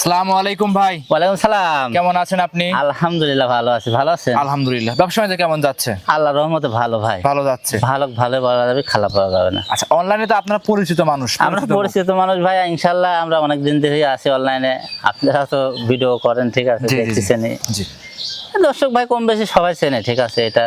আসসালামু আলাইকুম ভাই। ওয়ালাইকুম সালাম। কেমন আছেন আপনি? আলহামদুলিল্লাহ ভালো আছি ভালো আছেন? আলহামদুলিল্লাহ। ব্যবসা কেমন যাচ্ছে? আল্লাহ রহমতে ভালো ভাই। ভালো যাচ্ছে? ভালো ভালো বলা যাবে খারাপ বলা যাবে না। আচ্ছা অনলাইনে তো আপনারা পরিচিত মানুষ আমরা পরিচিত মানুষ ভাই ইনশাল্লাহ আমরা অনেক দিন ধরে আছি অনলাইনে আপনারা তো ভিডিও করেন ঠিক আছে। দেখতেছেন জি দর্শক ভাই কম বেশি সবাই চেনে ঠিক আছে এটা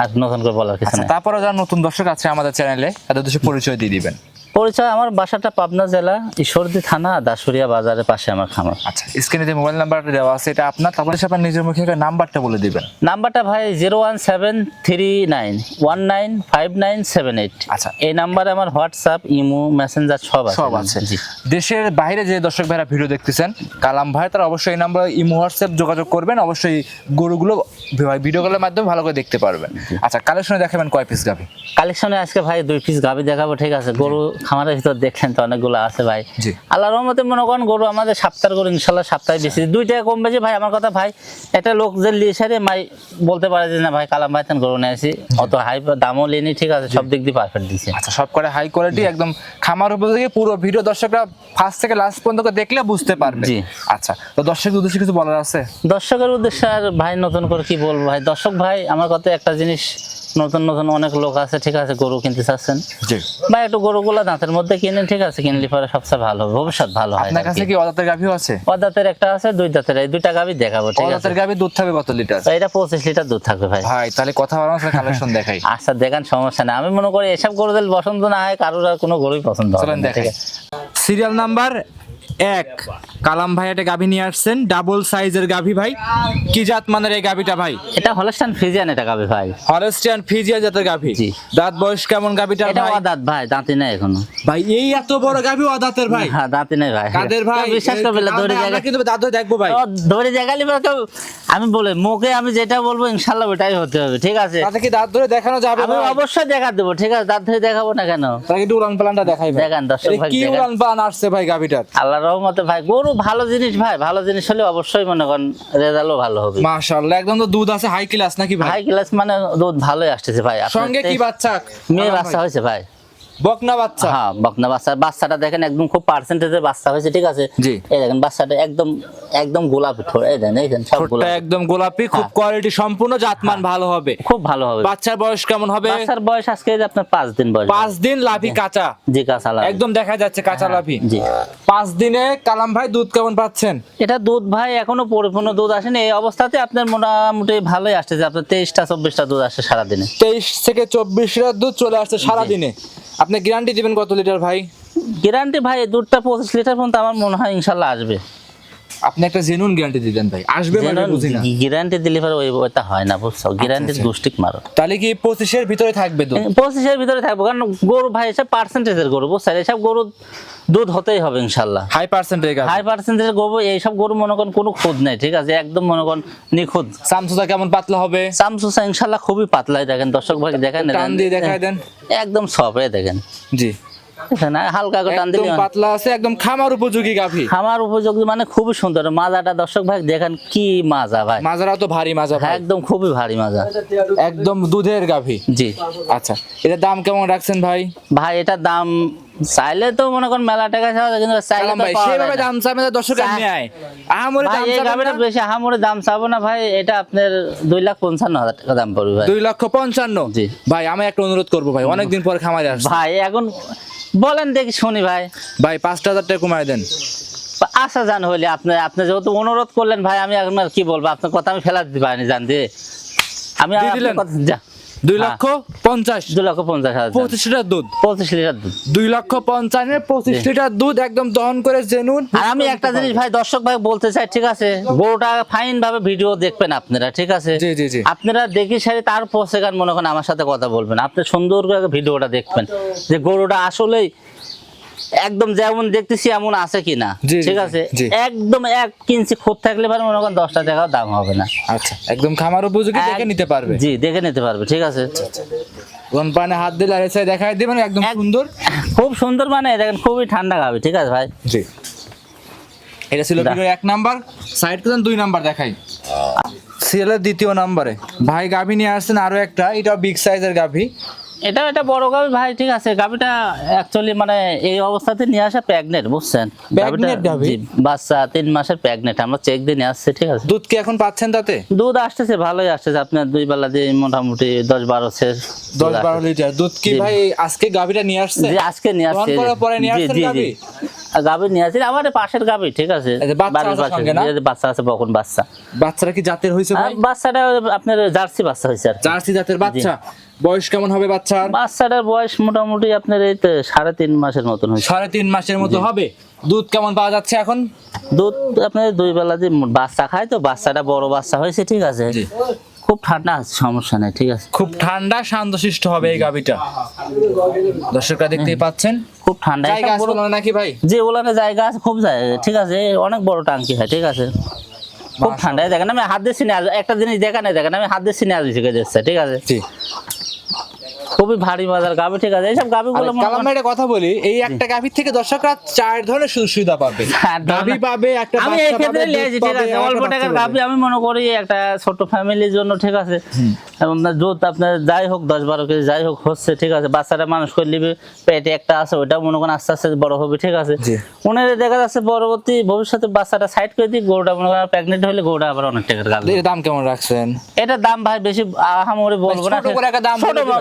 আর নতুন করে বলার কিছু আচ্ছা তারপরে যারা নতুন দর্শক আছে আমাদের চ্যানেলে তাদের উদ্দেশ্যে পরিচয় দিয়ে দিবেন। পরিচয় আমার বাসাটা পাবনা জেলা ঈশ্বরদী থানা দাসুরিয়া বাজারের পাশে আমার খামার। আচ্ছা স্ক্রিনে যে মোবাইল নাম্বারটা দেওয়া আছে এটা আপনার তারপরে আপনার নিজের মুখে নাম্বারটা বলে দিবেন। নাম্বারটা ভাই zero one seven three nine one nine five nine seven eight আচ্ছা। এই নাম্বারে আমার হোয়াটসঅ্যাপ ইমো মেসেঞ্জার সব আছে সব আছে। জি। দেশের বাইরে যে দর্শক ভাইরা ভিডিও দেখতেছেন কালাম ভাই তারা অবশ্যই এই নাম্বারে ইমো হোয়াটসঅ্যাপ যোগাযোগ করবেন। অবশ্যই গরুগুলো ভিডিও কলের মাধ্যমে ভালো করে দেখতে পারবেন। আচ্ছা কালেকশনে দেখাবেন কয় পিস গাভি? কালেকশনে আজকে ভাই দুই পিস গাবি দেখাবো ঠিক আছে? গরু খামারের ভিতর দেখলেন তো অনেকগুলো আছে ভাই। আল্লাহ রহমতে মনে করেন গরু আমাদের সপ্তাহ গরু ইনশাল্লাহ সপ্তাহে বেশি। দুই টাকা কম বেশি ভাই আমার কথা ভাই একটা লোক যে লিসারে মাই বলতে পারে যে না ভাই কালাম ভাই তেন গরু নিয়েছি অত হাই দামও লিনি ঠিক আছে সব দিক দিয়ে পারফেক্ট দিচ্ছে আচ্ছা সব করে হাই কোয়ালিটি একদম খামার উপর থেকে পুরো ভিডিও দর্শকরা ফার্স্ট থেকে লাস্ট পর্যন্ত দেখলে বুঝতে পারবে। জি। আচ্ছা তো দর্শক উদ্দেশ্যে কিছু বলার আছে? দর্শকের উদ্দেশ্যে আর ভাই নতুন করে কি বলব ভাই? দর্শক ভাই আমার কথা একটা জিনিস নতুন নতুন অনেক লোক আছে ঠিক আছে গরু কিনতে চাচ্ছেন। ভাই একটু গরুগুলা দাঁতের মধ্যে কিনেন ঠিক আছে কিনলে পরে সবচেয়ে ভালো হবে ভবিষ্যৎ ভালো হয় আপনার কাছে কি অদাতের গাভিও আছে? ও দাঁতের একটা আছে দুই দাঁতের এই দুইটা গাবি দেখাবো ঠিক আছে? অদাতের গাভি দুধ থাকবে কত লিটার? এটা পঁচিশ লিটার দুধ থাকবে ভাই। ভাই তাহলে কথা বলার কালেকশন দেখাই। আচ্ছা দেখান সমস্যা নেই। আমি মনে করি এসব গরু দিলে পছন্দ না হয় কারোর আর কোনো গরুই পছন্দ হবে না, ঠিক আছে? সিরিয়াল নাম্বার এক। কালাম ভাই একটা গাভি নিয়ে আসছেন। ডাবল সাইজের গাভি ভাই। কি জাত মানের এই গাভিটা ভাই? এটা হলস্টান ফ্রিজিয়ান এটা গাবি ভাই। হলস্টিয়ান ফিজিয়া জাতের গাভি। জি। দাঁত বয়স কেমন গাভিটার এটা দাঁত ভাই দাঁতি নাই এখনও। ভাই এই এত বড় গাভী গাভি অদাতের ভাই? হ্যাঁ দাঁতি নেই ভাই। কাদের ভাই? বিশ্বাস করবে না দৌড়ে জায়গা কিন্তু দাঁত দেখব ভাই। ও, ধরে দেখালি বা কেউ আমি বলে মুখে আমি যেটা বলব ইনশাল্লাহ ওটাই হতে হবে ঠিক আছে? তাতে কি দাঁত ধরে দেখানো যাবে আমি অবশ্যই দেখা দেবো ঠিক আছে? দাঁত ধরে দেখাবো না কেন? তাকে একটু উড়ান পালানটা দেখাই দেখান, দর্শক ভাই, কি। উড়ান পালান আসছে ভাই গাভিটার? আল্লাহ রহমতে ভাই গরু ভালো জিনিস ভাই ভালো জিনিস হলে অবশ্যই মনে করেন রেজাল্টও ভালো হবে। মাশাআল্লাহ একদম তো দুধ আছে হাই ক্লাস নাকি ভাই? হাই ক্লাস মানে দুধ ভালোই আসতেছে ভাই। সঙ্গে কি বাচ্চা? মেয়ে বাচ্চা? হয়েছে ভাই। বকনা বাচ্চা? হ্যাঁ বকনা বাচ্চা। বাচ্চাটা দেখেন একদম খুব পার্সেন্টেজের বাচ্চা হয়েছে ঠিক আছে? জি। এই দেখেন বাচ্চাটা একদম একদম গোলাপি ঠোঁট এই দেখেন এই দেখেন সব গোলাপি। একদম গোলাপি খুব হ্যাঁ। কোয়ালিটি সম্পূর্ণ জাতমান ভালো হবে। খুব ভালো হবে। বাচ্চার বয়স কেমন হবে? বাচ্চার বয়স আজকে আপনার পাঁচ দিন বয়স। পাঁচ দিন লাভি কাঁচা? জি কাঁচালা একদম দেখা যাচ্ছে কাঁচা লাভি। জি। পাঁচ দিনে কালাম ভাই দুধ কেমন পাচ্ছেন? এটা দুধ ভাই এখনও পরিপূর্ণ দুধ আসেনি। এই অবস্থাতে আপনার মোটামুটি ভালোই আসতেছে। আপনার তেইশটা চব্বিশটা দুধ আসছে সারাদিনে। তেইশ থেকে চব্বিশ লিটার দুধ চলে আসছে সারা দিনে আপনি গ্যারান্টি দিবেন কত লিটার ভাই? গ্যারান্টি ভাই, দুধটা পঁচিশ লিটার পর্যন্ত আমার মনে হয় ইনশাল্লাহ আসবে। আপনি একটা জেনুইন গ্যারান্টি দিবেন ভাই। আসবে মানে বুঝি না। গ্যারান্টি দিলে পরে ওই ওইটা হয় না বুঝছ? গ্যারান্টি আচ্ছা। মারো। তাহলে কি পঁচিশের ভিতরে থাকবে দুধ? পঁচিশের ভিতরে থাকব কারণ গরু ভাই এসব পার্সেন্টেজের গরু বুঝছেন এসব গরু দুধ হতেই হবে ইনশাল্লাহ। হাই পার্সেন্টেজ হাই পার্সেন্টেজের গরু এইসব গরু মনে করেন কোনো খুদ নেই ঠিক আছে? একদম মনে করেন নিখুঁত। সামসুদা কেমন পাতলা হবে? চামচুসা ইনশাল্লাহ খুবই পাতলাই দেখেন দর্শক ভাই দেখেন টান দিয়ে দেখায় দেন। একদম সবে দেখেন। জি। হালকা করে টান দিলে পাতলা আছে একদম খামার উপযোগী গাভি। খামার উপযোগী মানে খুবই সুন্দর। মাজাটা দর্শক ভাই দেখেন কি মাজা ভাই। তো ভারী মাজা ভাই। একদম খুবই ভারী মাজা। একদম দুধের গাভি। জি। আচ্ছা এটার দাম কেমন রাখছেন ভাই? ভাই এটার দাম চাইলে তো মনে করেন মেলা টাকা চাওয়া যায়, কিন্তু চাইলে তো সেভাবে দাম চাবে দর্শক নেয় আহামরি দাম গাভিটা না। বেশি দাম চাবো না ভাই এটা আপনার দুই লাখ পঞ্চান্ন হাজার টাকা দাম পড়বে ভাই। দুই লক্ষ পঞ্চান্ন। জি। ভাই আমি একটা অনুরোধ করব ভাই অনেকদিন পর খামারে আসছি। ভাই এখন বলেন দেখি শুনি ভাই। ভাই পাঁচটা হাজার টাকা কমায় দেন। আশা জান হইলে আপনি আপনি যেহেতু অনুরোধ করলেন ভাই আমি এখন আর কি বলব? আপনার কথা আমি ফেলা দিতে পারিনি জান দিয়ে আমি আপনার কথা দুই। লক্ষ পঞ্চাশ। দুই লক্ষ পঞ্চাশ হাজার। পঁচিশ লিটার দুধ। পঁচিশ লিটার দুধ। দুই লক্ষ পঞ্চান্ন পঁচিশ লিটার দুধ একদম দহন করে জেনুন আর আমি একটা জিনিস ভাই দর্শক ভাই বলতে চাই ঠিক আছে? গরুটা ফাইন ভাবে ভিডিও দেখবেন আপনারা ঠিক আছে? জি, জি, জি। আপনারা দেখি সারি তার তারপর গান মনে করেন আমার সাথে কথা বলবেন। আপনি সুন্দর করে ভিডিওটা দেখবেন। যে গরুটা আসলেই একদম যেমন দেখতেছি এমন আছে কিনা। ঠিক আছে? একদম এক কিঞ্চি খুঁত থাকলে পারে মনে করেন দশটা টাকাও দাম হবে না। আচ্ছা একদম খামার উপযোগী দেখে নিতে পারবে। জি দেখে নিতে পারবে ঠিক আছে? কোন পানে হাত দিলে আর এসে দেখাই দিবেন একদম সুন্দর? খুব সুন্দর মানে দেখেন খুবই ঠান্ডা খাবে ঠিক আছে ভাই? জি। এটা ছিল। ভিডিও এক নাম্বার। সাইড করুন দুই নাম্বার দেখাই। সিরিয়ালের দ্বিতীয় নাম্বারে। ভাই গাভী নিয়ে আসছেন আরও একটা এটা বিগ সাইজের গাভী। এটা এটা বড় গাবি। ভাই ঠিক আছে গাবিটা অ্যাকচুয়ালি মানে এই অবস্থাতে নিয়ে আসা প্রেগনেন্ট বুঝছেন? গাভী? জি, বাচ্চা তিন মাসের প্রেগনেন্ট আমরা চেক দিয়ে নিয়ে আসছে ঠিক আছে? দুধ কি এখন পাচ্ছেন তাতে? দুধ আসতেছে ভালোই আসতেছে। আপনার দুই বেলা দিয়ে মোটামুটি দশ বারো শেষ দশ বারো লিটার। দুধ কি ভাই আজকে গাভিটা নিয়ে আসছে জি আজকে নিয়ে আসছে। পরে নিয়ে জি, জি। গাভী? নিয়ে আসছে আমার পাশের গাভী ঠিক আছে? বাচ্চা বাড়ির আছে পাশে? বাচ্চা আছে বকন বাচ্চা। বাচ্চারা কি জাতের হয়েছে ভাই? বাচ্চাটা আপনার জার্সি বাচ্চা হয়েছে জার্সি জাতের বাচ্চা? বয়স কেমন হবে বাচ্চার? বাচ্চাটার বয়স মোটামুটি আপনার এই সাড়ে তিন মাসের মতন সাড়ে তিন মাসের মতো হবে? দুধ কেমন পাওয়া যাচ্ছে এখন? দুধ আপনার দুই বেলা যে বাচ্চা খায় তো বাচ্চাটা বড় বাচ্চা হয়েছে ঠিক আছে। খুব ঠান্ডা আছে সমস্যা নেই ঠিক আছে। খুব ঠান্ডা শান্তশিষ্ট হবে এই গাভিটা। দর্শকরা দেখতেই পাচ্ছেন। খুব ঠান্ডা। জায়গা আছে নাকি ভাই? যে ওলানে জায়গা আছে খুব জায়গা ঠিক আছে। অনেক বড় টাঙ্কি হয় ঠিক আছে। খুব ঠান্ডা এই দেখেন আমি হাত দিয়ে সিনে একটা জিনিস দেখা নেই দেখেন আমি হাত দিয়ে সিনে আসি শিখে যাচ্ছে ঠিক আছে। খুবই ভারী মজার গাবি ঠিক আছে? এইসব গাবি গুলো কালাম ভাই একটা কথা বলি এই একটা গাবি থেকে দর্শকরা চার ধরনের সুযোগ সুবিধা পাবে। গাবি গাভি পাবে একটা আমি এই ক্ষেত্রে লেজ ঠিক আছে অল্প টাকার গাবি গাভি আমি মনে করি একটা ছোট ফ্যামিলির জন্য ঠিক আছে? আপনার দুধ আপনার যাই হোক দশ বারো কেজি যাই হোক হচ্ছে ঠিক আছে বাচ্চাটা মানুষ করে নিবে পেটে একটা আছে মনে করেন আস্তে আস্তে বড় হবে ঠিক আছে। দেখা যাচ্ছে পরবর্তী ভবিষ্যতে বাচ্চাটা সাইড করে দিই গরুটা মনে করেন প্রেগনেন্ট হলে গরুটা আবার অনেক টাকার গাল দাম কেমন রাখছেন? এটার দাম ভাই বেশি আহামরি বলব না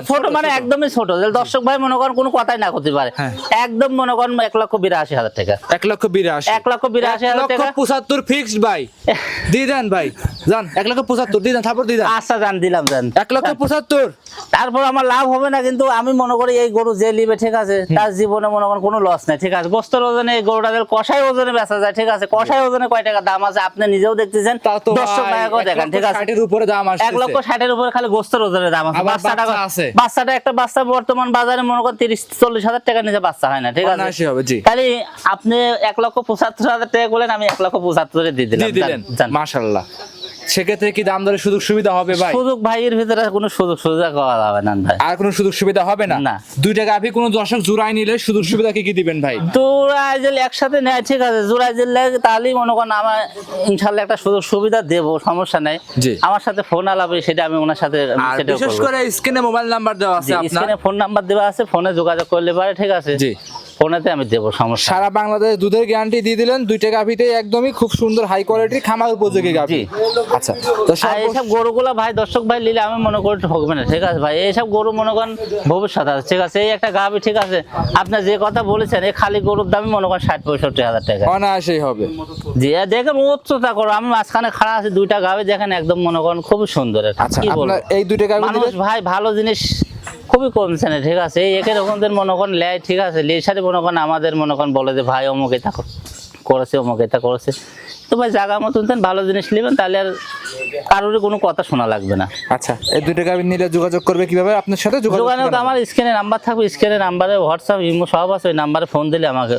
ছোট মানে একদমই ছোট। দর্শক ভাই মনে করেন কোনো কথাই না করতে পারে। হ্যাঁ। একদম মনে করেন এক লক্ষ বিরাশি হাজার টাকা। এক লক্ষ বিরাশি। এক লক্ষ বিরাশি হাজার টাকা। পঁচাত্তর ফিক্সড ভাই। দিয়ে দেন ভাই। যান এক লক্ষ পঁচাত্তর দিয়ে দেন তারপর দিয়ে দেন। আচ্ছা জান দিলাম জান এক লক্ষ পঁচাত্তর। তারপর আমার লাভ হবে না কিন্তু আমি মনে করি এই গরু যে নিবে ঠিক আছে তার জীবনে মনে করেন কোনো লস নেই ঠিক আছে। গোস্তর ওজনে এই গরুটা কষাই ওজনে বেচা যায় ঠিক আছে। কষাই ওজনে কয় টাকা দাম আছে? আপনি নিজেও দেখতেছেন দর্শক ভাইয়াকেও এক দেখেন লক্ষ ঠিক আছে। ষাটের উপরে দাম আসছে এক লক্ষ ষাটের উপরে খালি গোস্তর ওজনের দাম আছে। বাচ্চাটা আছে। বাচ্চাটা একটা বাচ্চা বর্তমান বাজারে মনে করেন তিরিশ চল্লিশ হাজার টাকা নিচে বাচ্চা হয় না ঠিক আছে। খালি আপনি এক লক্ষ পঁচাত্তর হাজার টাকা করলেন আমি এক লক্ষ পঁচাত্তরে দিয়ে দিলাম। দিয়ে সেক্ষেত্রে কি দাম দরে সুযোগ সুবিধা হবে ভাই? সুযোগ ভাইয়ের ভিতরে কোনো সুযোগ সুবিধা করা যাবে না ভাই। আর কোনো সুযোগ সুবিধা হবে না? না। দুইটা গাভি কোনো দর্শক জোড়াই নিলে সুযোগ সুবিধা কি কি দিবেন ভাই? জোড়ায় যে একসাথে নেয় ঠিক আছে জোড়ায় যে লেগে তাহলেই মনে করেন আমার ইনশাল্লাহ একটা সুযোগ সুবিধা দেবো সমস্যা নাই। আমার সাথে ফোন আলাপে সেটা আমি ওনার সাথে বিশেষ করে স্ক্রিনে মোবাইল নাম্বার দেওয়া আছে আপনার। স্ক্রিনে ফোন নাম্বার দেওয়া আছে ফোনে যোগাযোগ করলে পারে ঠিক আছে? জি। ফোনেতে আমি দেবো সমস্যা সারা বাংলাদেশ দুধের গ্যারান্টি দিয়ে দিলেন দুইটা গাভিতে একদমই খুব সুন্দর হাই কোয়ালিটির খামার উপযোগী গাভি। আচ্ছা তো এইসব গরুগুলো ভাই দর্শক ভাই নিলে আমি মনে করি ঠকবে না ঠিক আছে ভাই? এইসব গরু মনে করেন ভবিষ্যৎ আছে ঠিক আছে? এই একটা গাভি ঠিক আছে? আপনি যে কথা বলেছেন এই খালি গরুর দামই মনে করেন ষাট পঁয়ষট্টি হাজার টাকা। অনায়াসেই হবে। জি দেখেন উচ্চতা করো আমি মাঝখানে খাড়া আছি দুইটা গাবে দেখেন একদম মনে করেন খুবই সুন্দর। আচ্ছা? এই দুইটা গাভি মানুষ ভাই ভালো জিনিস খুবই কমছে না ঠিক আছে? একের রকমদের মনে করেন লেয় ঠিক আছে লেসারে মনে করেন, আমাদের মনে করেন বলে যে, ভাই, অমুক এটা করেছে, অমুক এটা করেছে। তো ভাই জায়গা মতন ভালো জিনিস নেবেন, তাহলে আর কারোরই কোনো কথা শোনা লাগবে না। আচ্ছা এই দুইটা গাভি নিলে যোগাযোগ করবে কীভাবে? আপনার সাথে যোগাযোগ যোগাযোগ আমার স্ক্রিনে নাম্বার থাকবে স্ক্রিনে নাম্বারে হোয়াটসঅ্যাপ ইমো সব আছে ওই নাম্বারে ফোন দিলে আমাকে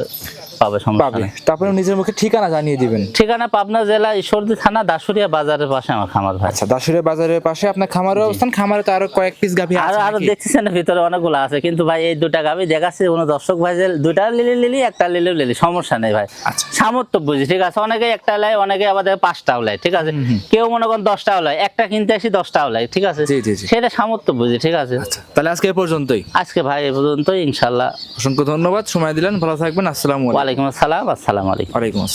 পাবে সমস্যা পাবে। তারপরে নিজের মুখে ঠিকানা জানিয়ে দিবেন। ঠিকানা পাবনা জেলা ঈশ্বরদী থানা দাসুরিয়া বাজারের পাশে আমার খামার ভাই। আচ্ছা দাসুরিয়া বাজারের পাশে আপনার খামারের অবস্থান খামারে তো আরও কয়েক পিস গাভি আর আছে আরও নাকি? দেখতেছেন ভিতরে অনেকগুলো আছে কিন্তু ভাই এই দুটা গাবি দেখাচ্ছে কোনো দর্শক ভাই যে দুটা লিলি লিলি একটা লিলেও লিলি সমস্যা নেই ভাই। আচ্ছা। সামর্থ্য বুঝি ঠিক আছে? অনেকে একটা লাই অনেকে আবার পাঁচটাও লাই ঠিক আছে? কেউ মনে করেন দশটা হলাই একটা কিনতে আসি দশটা হলাই ঠিক আছে। সেটা সামর্থ্য বুঝি ঠিক আছে? আচ্ছা তাহলে আজকে এ পর্যন্তই। আজকে ভাই এ পর্যন্তই ইনশাল্লাহ। অসংখ্য ধন্যবাদ সময় দিলেন ভালো থাকবেন আসসালামু আলাইকুম। আসসালাম আসসালাম আসসালামু আলাইকুম। ওয়ালাইকুম আসসালাম।